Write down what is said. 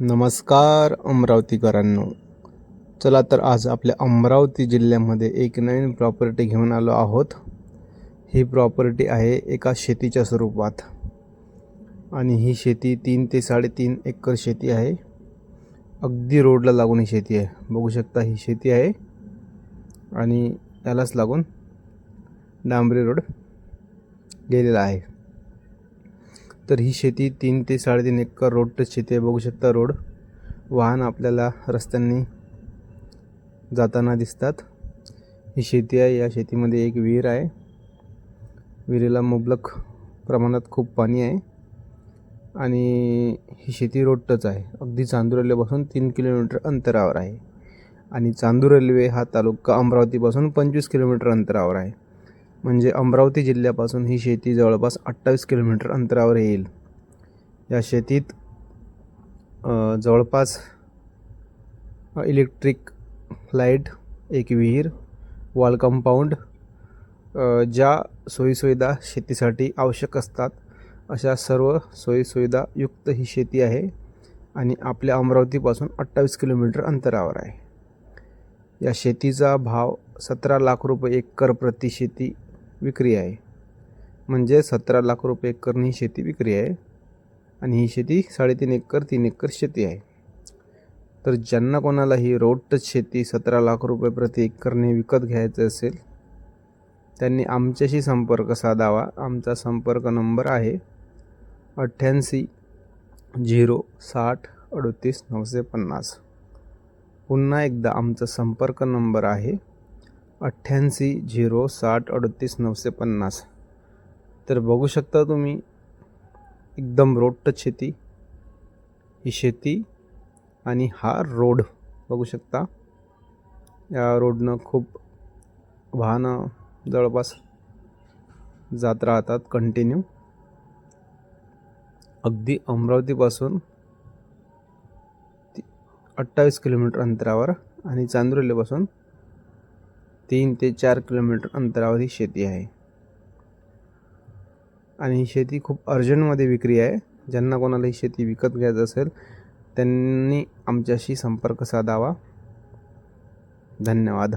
नमस्कार अमरावतीकरांनो. चला तर आज आपल्या अमरावती जिल्ह्यामध्ये एक नवीन प्रॉपर्टी घेऊन आलो आहोत. ही प्रॉपर्टी आहे एका शेतीच्या स्वरूपात. आणि ही शेती तीन ते साडेतीन एकर शेती आहे. अगदी रोडला लागून ही शेती आहे. बघू शकता ही शेती आहे. आणि यालाच लागून डांबरी रोड गेलेला आहे. तर ही शेती तीन ते साडेतीन एकर रोड टच शेती आहे. बघू शकता रोड वाहन आपल्याला रस्त्यांनी जाताना दिसतात. ही शेती आहे. या शेतीमध्ये एक विहीर आहे. विहिरीला मुबलक प्रमाणात खूप पाणी आहे. आणि ही शेती रोडटच आहे. अगदी चांदूर रेल्वेपासून तीन किलोमीटर अंतरावर आहे. आणि चांदूर रेल्वे हा तालुका अमरावतीपासून पंचवीस किलोमीटर अंतरावर आहे. म्हणजे अमरावती जिल्ह्यापासून ही शेती जवळपास अठ्ठावीस किलोमीटर अंतरावर येईल. या शेतीत जवळपास इलेक्ट्रिक लाइट एक विहीर वॉल कंपाऊंड ज्या सोयीसुविधा शेतीसाठी आवश्यक असतात अशा सर्व सोयीसुविधा युक्त ही शेती आहे आणि आपल्या अमरावतीपासून अठ्ठावीस किलोमीटर अंतरावर आहे. या शेतीचा भाव सतरा लाख रुपये एकर प्रति शेती विक्री आहे. म्हणजे सतरा लाख रुपये एकरनी ही शेती विक्री आहे आणि ही शेती साडेतीन एकर तीन एकर शेती आहे. तर ज्यांना कोणाला ही रोड टच शेती सतरा लाख रुपये प्रति एकरने विकत घ्यायचं असेल त्यांनी आमच्याशी संपर्क साधावा. आमचा संपर्क नंबर आहे अठ्ठ्याऐंशी झिरो साठ अडतीस नऊशे पन्नास. पुन्हा एकदा आमचा संपर्क नंबर आहे अठ्ठ्याऐंशी झिरो साठ अडतीस नऊशे पन्नास. तर बघू शकता तुम्ही एकदम रोड टच शेती. ही शेती आणि हा रोड बघू शकता. या रोडनं खूप वाहनं जवळपास जात राहतात कंटिन्यू अगदी अमरावतीपासून अठ्ठावीस किलोमीटर अंतरावर आणि चांदुर्लीपासून तीन ते चार किलोमीटर अंतरावर ही शेती आहे. आणि ही शेती खूप अर्जंटमध्ये विक्री आहे. ज्यांना कोणाला ही शेती विकत घ्यायचं असेल त्यांनी आमच्याशी संपर्क साधावा. धन्यवाद.